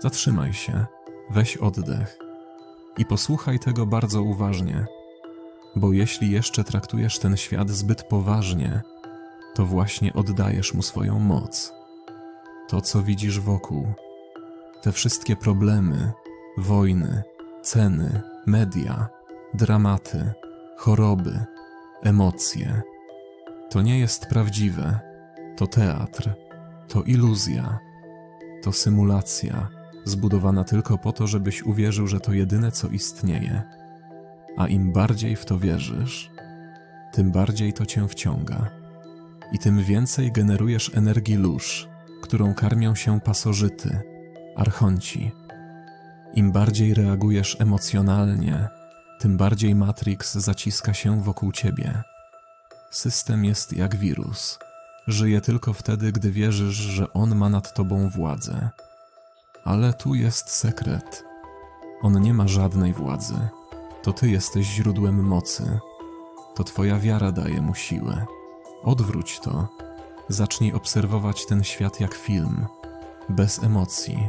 Zatrzymaj się, weź oddech i posłuchaj tego bardzo uważnie, bo jeśli jeszcze traktujesz ten świat zbyt poważnie, to właśnie oddajesz mu swoją moc. To, co widzisz wokół, te wszystkie problemy, wojny, ceny, media, dramaty, choroby, emocje, to nie jest prawdziwe, to teatr, to iluzja, to symulacja, zbudowana tylko po to, żebyś uwierzył, że to jedyne, co istnieje. A im bardziej w to wierzysz, tym bardziej to cię wciąga. I tym więcej generujesz energii lóż, którą karmią się pasożyty, archonci. Im bardziej reagujesz emocjonalnie, tym bardziej Matrix zaciska się wokół ciebie. System jest jak wirus. Żyje tylko wtedy, gdy wierzysz, że on ma nad tobą władzę. Ale tu jest sekret. On nie ma żadnej władzy. To ty jesteś źródłem mocy. To twoja wiara daje mu siłę. Odwróć to. Zacznij obserwować ten świat jak film. Bez emocji,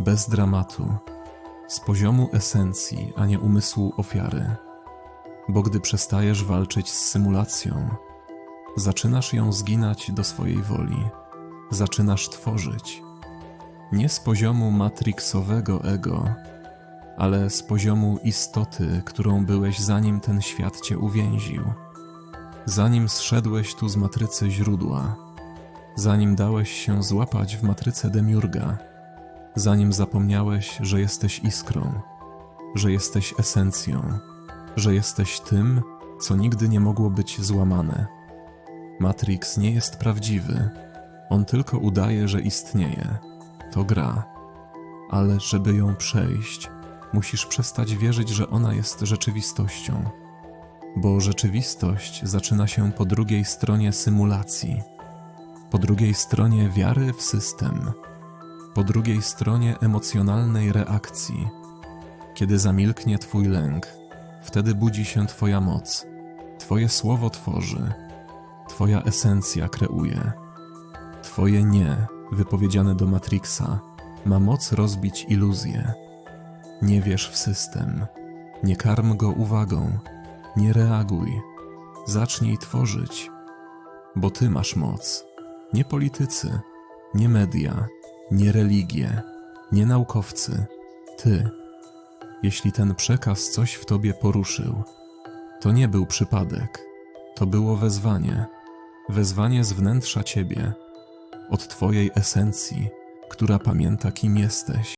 bez dramatu. Z poziomu esencji, a nie umysłu ofiary. Bo gdy przestajesz walczyć z symulacją, zaczynasz ją zginać do swojej woli. Zaczynasz tworzyć nie z poziomu matrixowego ego, ale z poziomu istoty, którą byłeś zanim ten świat cię uwięził. Zanim zszedłeś tu z matrycy źródła, zanim dałeś się złapać w matrycę demiurga, zanim zapomniałeś, że jesteś iskrą, że jesteś esencją, że jesteś tym, co nigdy nie mogło być złamane. Matrix nie jest prawdziwy, on tylko udaje, że istnieje to gra, ale żeby ją przejść, musisz przestać wierzyć, że ona jest rzeczywistością, bo rzeczywistość zaczyna się po drugiej stronie symulacji, po drugiej stronie wiary w system, po drugiej stronie emocjonalnej reakcji. Kiedy zamilknie Twój lęk, wtedy budzi się Twoja moc, Twoje słowo tworzy, Twoja esencja kreuje, Twoje nie wypowiedziane do Matrixa, ma moc rozbić iluzję. Nie wierz w system, nie karm go uwagą, nie reaguj, zacznij tworzyć, bo ty masz moc, nie politycy, nie media, nie religie, nie naukowcy, ty. Jeśli ten przekaz coś w tobie poruszył, to nie był przypadek, to było wezwanie, wezwanie z wnętrza ciebie od Twojej esencji, która pamięta, kim jesteś.